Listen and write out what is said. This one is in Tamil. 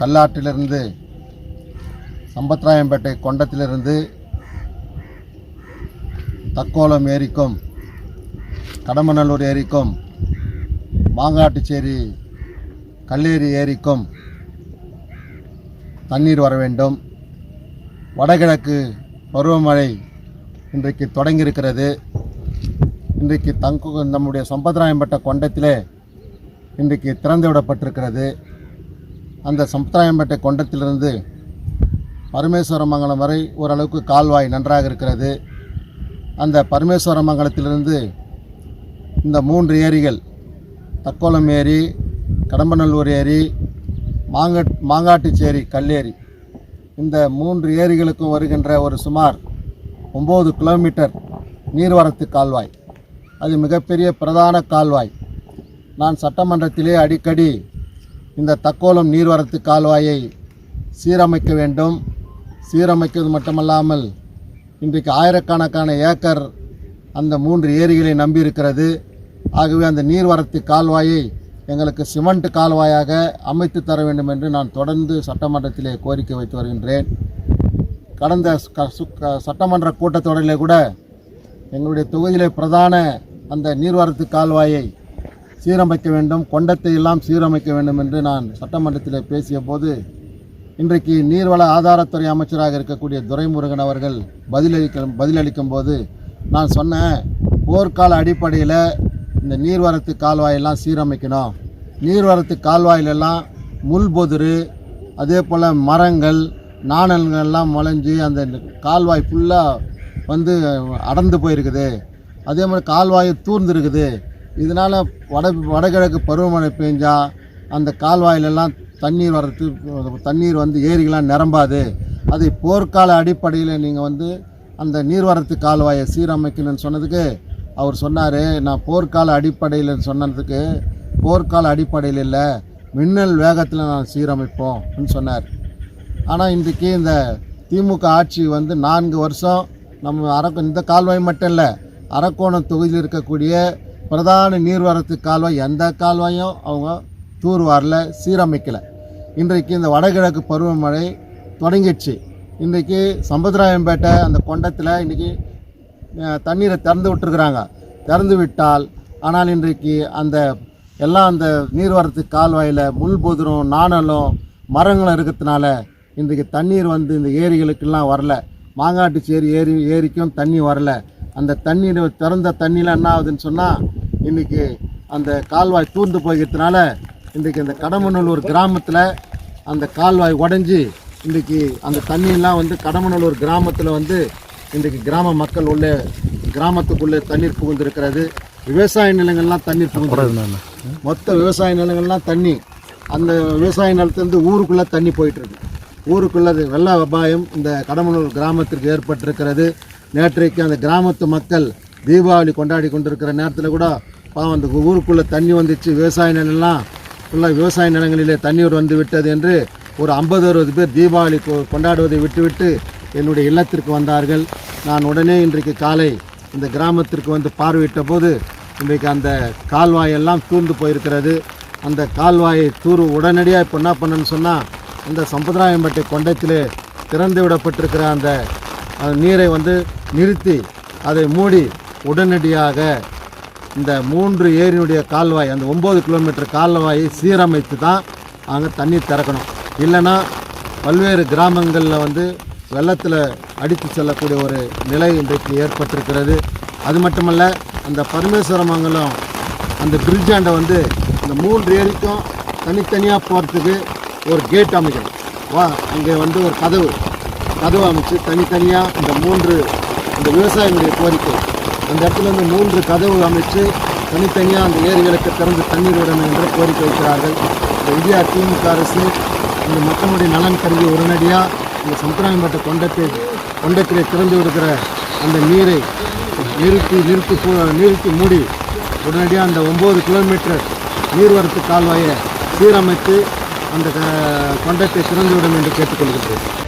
கல்லாற்றிலிருந்து சம்பத்ராயம்பேட்டை கொண்டத்திலிருந்து தக்கோலம் ஏரிக்கும் கடமநல்லூர் ஏரிக்கும் மாங்காட்டுச்சேரி கல்லேரி ஏரிக்கும் தண்ணீர் வர வேண்டும். வடகிழக்கு பருவமழை இன்றைக்கு தொடங்கியிருக்கிறது. இன்றைக்கு தங்கு நம்முடைய சம்பத்ராயம்பட்ட கொண்டத்திலே இன்றைக்கு திறந்து விடப்பட்டிருக்கிறது அந்த சம்பத்ராயம்பேட்டை கொண்டத்திலிருந்து பரமேஸ்வரமங்கலம் வரை ஓரளவுக்கு கால்வாய் நன்றாக இருக்கிறது. அந்த பரமேஸ்வரமங்கலத்திலிருந்து இந்த மூன்று ஏரிகள் தக்கோலம் ஏரி கடம்பநல்லூர் ஏரி மாங்கட் மாங்காட்டுச்சேரி கல்லேரி இந்த மூன்று ஏரிகளுக்கும் வருகின்ற ஒரு சுமார் ஒம்பது கிலோமீட்டர் நீர்வரத்து கால்வாய். அது மிகப்பெரிய பிரதான கால்வாய். நான் சட்டமன்றத்திலே அடிக்கடி இந்த தக்கோலம் நீர்வரத்து கால்வாயை சீரமைக்க வேண்டும். சீரமைக்கிறது மட்டுமல்லாமல் இன்றைக்கு ஆயிரக்கணக்கான ஏக்கர் அந்த மூன்று ஏரிகளை நம்பியிருக்கிறது. ஆகவே அந்த நீர்வரத்து கால்வாயை எங்களுக்கு சிமெண்ட் கால்வாயாக அமைத்து தர வேண்டும் என்று நான் தொடர்ந்து சட்டமன்றத்திலே கோரிக்கை வைத்து வருகின்றேன். கடந்த சு- க- சட்டமன்ற கூட்டத்தொடரிலே கூட எங்களுடைய தொகுதியிலே பிரதான அந்த நீர்வரத்து கால்வாயை சீரமைக்க வேண்டும் கொண்டத்தை எல்லாம் சீரமைக்க வேண்டும் என்று நான் சட்டமன்றத்தில் பேசிய போது இன்றைக்கு நீர்வள ஆதாரத்துறை அமைச்சராக இருக்கக்கூடிய துரைமுருகன் அவர்கள் பதிலளிக்க பதிலளிக்கும் போது நான் சொன்னேன் போர்க்கால அடிப்படையில் இந்த நீர்வரத்து கால்வாயெல்லாம் சீரமைக்கணும். நீர்வரத்து கால்வாயிலெல்லாம் முள் பொதுரு அதே போல் மரங்கள் நாணல்கள்லாம் முளைஞ்சி அந்த கால்வாய் ஃபுல்லாக வந்து அடர்ந்து போயிருக்குது. அதே மாதிரி கால்வாய் தூர்ந்துருக்குது. இதனால் வட வடகிழக்கு பருவமழை பெஞ்சால் அந்த கால்வாயிலெல்லாம் தண்ணீர் வர்றது தண்ணீர் வந்து ஏரிகளாம் நிரம்பாது. அதை போர்க்கால அடிப்படையில் நீங்கள் வந்து அந்த நீர்வரத்து கால்வாயை சீரமைக்கணும்னு சொன்னதுக்கு அவர் சொன்னார். நான் போர்க்கால அடிப்படையில் சொன்னதுக்கு போர்க்கால அடிப்படையில் இல்லை மின்னல் வேகத்தில் நான் சீரமைப்போம்னு சொன்னார். ஆனால் இன்றைக்கி இந்த திமுக ஆட்சி வந்து நான்கு வருஷம் நம்ம அரக்கோ இந்த கால்வாய் மட்டும் இல்லை அரக்கோணம் தொகுதியில் இருக்கக்கூடிய பிரதான நீர்வரத்து கால்வாய் எந்த கால்வாயும் அவங்க தூர்வாரில் சீரமைக்கலை. இன்றைக்கு இந்த வடகிழக்கு பருவமழை தொடங்கிடுச்சு. இன்றைக்கு சம்பத்ராயம்பேட்டை அந்த கொண்டத்தில் இன்றைக்கி தண்ணீரை திறந்து விட்டுருக்குறாங்க. திறந்து விட்டால் ஆனால் இன்றைக்கு அந்த எல்லாம் அந்த நீர்வரத்து கால்வாயில் முள் பொதுரும் நாணலும் மரங்களும் இருக்கிறதுனால இன்றைக்கு தண்ணீர் வந்து இந்த ஏரிகளுக்கெல்லாம் வரல. மாங்காட்டுச்சேரி ஏரி ஏரிக்கும் தண்ணி வரல. அந்த தண்ணீர் திறந்த தண்ணியில் என்ன ஆகுதுன்னு சொன்னால் இன்றைக்கி அந்த கால்வாய் தூர்ந்து போகிறதுனால இன்றைக்கி இந்த கடமநல்லூர் கிராமத்தில் அந்த கால்வாய் உடைஞ்சி இன்றைக்கி அந்த தண்ணியெல்லாம் வந்து கடமநல்லூர் கிராமத்தில் வந்து இன்றைக்கு கிராம மக்கள் உள்ளே கிராமத்துக்குள்ளே தண்ணீர் புகுந்திருக்கிறது. விவசாய நிலங்கள்லாம் தண்ணீர் புகுந்து மொத்த விவசாய நிலங்கள்லாம் தண்ணி அந்த விவசாய நிலத்துலேருந்து ஊருக்குள்ளே தண்ணி போயிட்டு இருக்கு ஊருக்குள்ள வெள்ள அபாயம் இந்த கடமனூர் கிராமத்திற்கு ஏற்பட்டிருக்கிறது. நேற்றைக்கு அந்த கிராமத்து மக்கள் தீபாவளி கொண்டாடி கொண்டிருக்கிற நேரத்தில் கூட பாவம் அந்த ஊருக்குள்ளே தண்ணி வந்துச்சு. விவசாய நிலம்லாம் ஃபுல்லாக விவசாய நிலங்களிலே தண்ணீர் வந்து விட்டது என்று ஒரு ஐம்பது அறுபது பேர் தீபாவளி கொண்டாடுவதை விட்டுவிட்டு என்னுடைய இல்லத்திற்கு வந்தார்கள். நான் உடனே இன்றைக்கு காலை இந்த கிராமத்திற்கு வந்து பார்வையிட்ட போது இன்றைக்கு அந்த கால்வாயெல்லாம் தூர்ந்து போயிருக்கிறது. அந்த கால்வாயை தூர் உடனடியாக இப்போ என்ன பண்ணணும்னு சொன்னால் இந்த சம்பிரதாயம்பட்டை கொண்டத்திலே திறந்து விடப்பட்டிருக்கிற அந்த நீரை வந்து நிறுத்தி அதை மூடி உடனடியாக இந்த மூன்று ஏரியினுடைய கால்வாய் அந்த ஒம்பது கிலோமீட்டர் கால்வாயை சீரமைத்து தான் அங்கே தண்ணீர் திறக்கணும். இல்லைன்னா பல்வேறு கிராமங்களில் வந்து வெள்ளத்தில் அடித்து செல்லக்கூடிய ஒரு நிலை இன்றைக்கு ஏற்பட்டிருக்கிறது. அது மட்டுமல்ல அந்த பரமேஸ்வரமங்கலம் அந்த பிரிட்ஜாண்டை வந்து இந்த மூன்று ஏரிக்கும் தனித்தனியாக போகிறதுக்கு ஒரு கேட் அமைக்கணும். வா அங்கே வந்து ஒரு கதவு கதவு அமைச்சு தனித்தனியாக இந்த மூன்று இந்த விவசாயிகளுடைய கோரிக்கை அந்த இடத்துல வந்து மூன்று கதவு அமைச்சு தனித்தனியாக அந்த ஏரிகளுக்கு திறந்து தண்ணீர் விடணும் என்று கோரிக்கை வைக்கிறார்கள். இந்த இந்தியா திமுக அரசு இந்த மக்களுடைய நலன் கருதி உடனடியாக இந்த சம்பிரதாயப்பட்ட கொண்டத்தை கொண்டத்திலே திறந்து விடுகிற அந்த நீரை நிறுத்தி நிறுத்தி நிறுத்தி மூடி உடனடியாக அந்த ஒம்பது கிலோமீட்டர் நீர்வரத்து கால்வாயை சீரமைத்து அந்த க- கொண்டத்தை திறந்து விடும் என்று கேட்டுக்கொள்கிறேன்